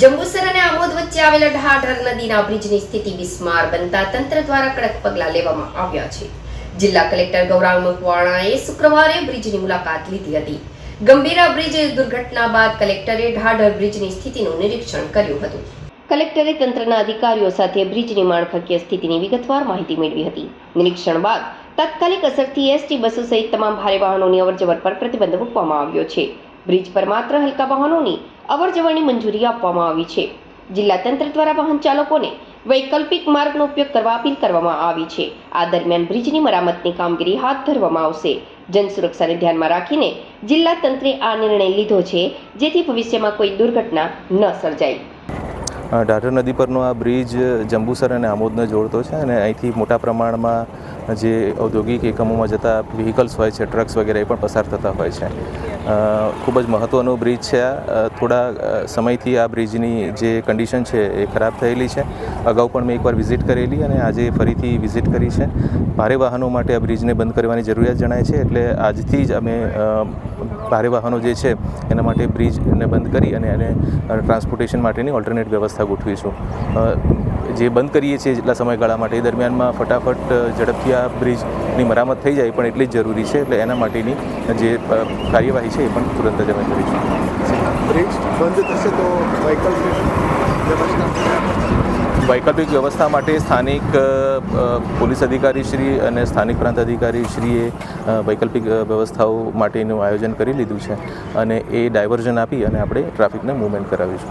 જંબુસર અને આમોદ વચ્ચે આવેલા ઢાઢર નદીના બ્રિજની સ્થિતિ વિસ્માર બનતા તંત્ર દ્વારા કડક પગલાં લેવામાં આવ્યા છે. જિલ્લા કલેક્ટર ગૌરાંગ મકવાણાએ શુક્રવારે બ્રિજની મુલાકાત લીધી હતી. ગંભીરા બ્રિજ દુર્ઘટના બાદ કલેક્ટરે ઢાઢર બ્રિજની સ્થિતિનું નિરીક્ષણ કર્યું હતું. કલેક્ટરે તંત્રના અધિકારીઓ સાથે બ્રિજની માળખાકીય સ્થિતિની વિગતવાર માહિતી મેળવી હતી. નિરીક્ષણ બાદ તાત્કાલિક અસરથી એસટી બસો સહિત તમામ ભારે વાહનોની અવરજવર પર પ્રતિબંધ મૂકવામાં આવ્યો છે. બ્રિજ પર માત્ર હલકા વાહનોની અવરજવરની મંજૂરી આપવામાં આવી છે. જિલ્લા તંત્ર દ્વારા વાહન ચાલકોને વૈકલ્પિક માર્ગનો ઉપયોગ કરવા અપીલ કરવામાં આવી છે. આ દરમિયાન બ્રિજની મરામતની કામગીરી હાથ ધરવામાં આવશે. જનસુરક્ષાને ધ્યાનમાં રાખીને જિલ્લા તંત્રે આ નિર્ણય લીધો છે, જેથી ભવિષ્યમાં કોઈ દુર્ઘટના ન સર્જાય. ઢાઢર નદી પરનો આ બ્રિજ જંબુસર અને આમોદને જોડતો છે અને અહીંથી મોટા પ્રમાણમાં જે ઔદ્યોગિક એકમોમાં જતા વ્હીકલ્સ હોય છે ટ્રક્સ વગેરે એ પણ પસાર થતા હોય છે. ખૂબ જ મહત્ત્વનો બ્રિજ છે. આ થોડા સમયથી આ બ્રિજની જે કન્ડિશન છે એ ખરાબ થયેલી છે. અગાઉ પણ મેં એકવાર વિઝિટ કરેલી અને આજે ફરીથી વિઝિટ કરી છે. ભારે વાહનો માટે આ બ્રિજને બંધ કરવાની જરૂરિયાત જણાય છે. એટલે આજથી જ અમે ભારે વાહનો જે છે એના માટે બ્રિજને બંધ કરી અને એને ટ્રાન્સપોર્ટેશન માટેની ઓલ્ટરનેટ વ્યવસ્થા ગોઠવીશું. જે બંધ કરીએ છીએ જેટલા સમયગાળા માટે એ દરમિયાનમાં ફટાફટ ઝડપથી આ બ્રિજની મરામત થઈ જાય પણ એટલી જ જરૂરી છે. એટલે એના માટેની જે કાર્યવાહી છે એ પણ તુરંત જ અમે કરીશું બ્રિજ બંધ થશે તો વૈકલ્પિક વ્યવસ્થા વૈકલ્પિક વ્યવસ્થા માટે સ્થાનિક પોલીસ અધિકારી શ્રી અને સ્થાનિક પ્રાંત અધિકારી શ્રીએ વૈકલ્પિક વ્યવસ્થાઓ માટેનું આયોજન કરી લીધું છે. અને એ ડાયવર્ઝન આપી અને આપણે ટ્રાફિકને મૂવમેન્ટ કરાવીશું.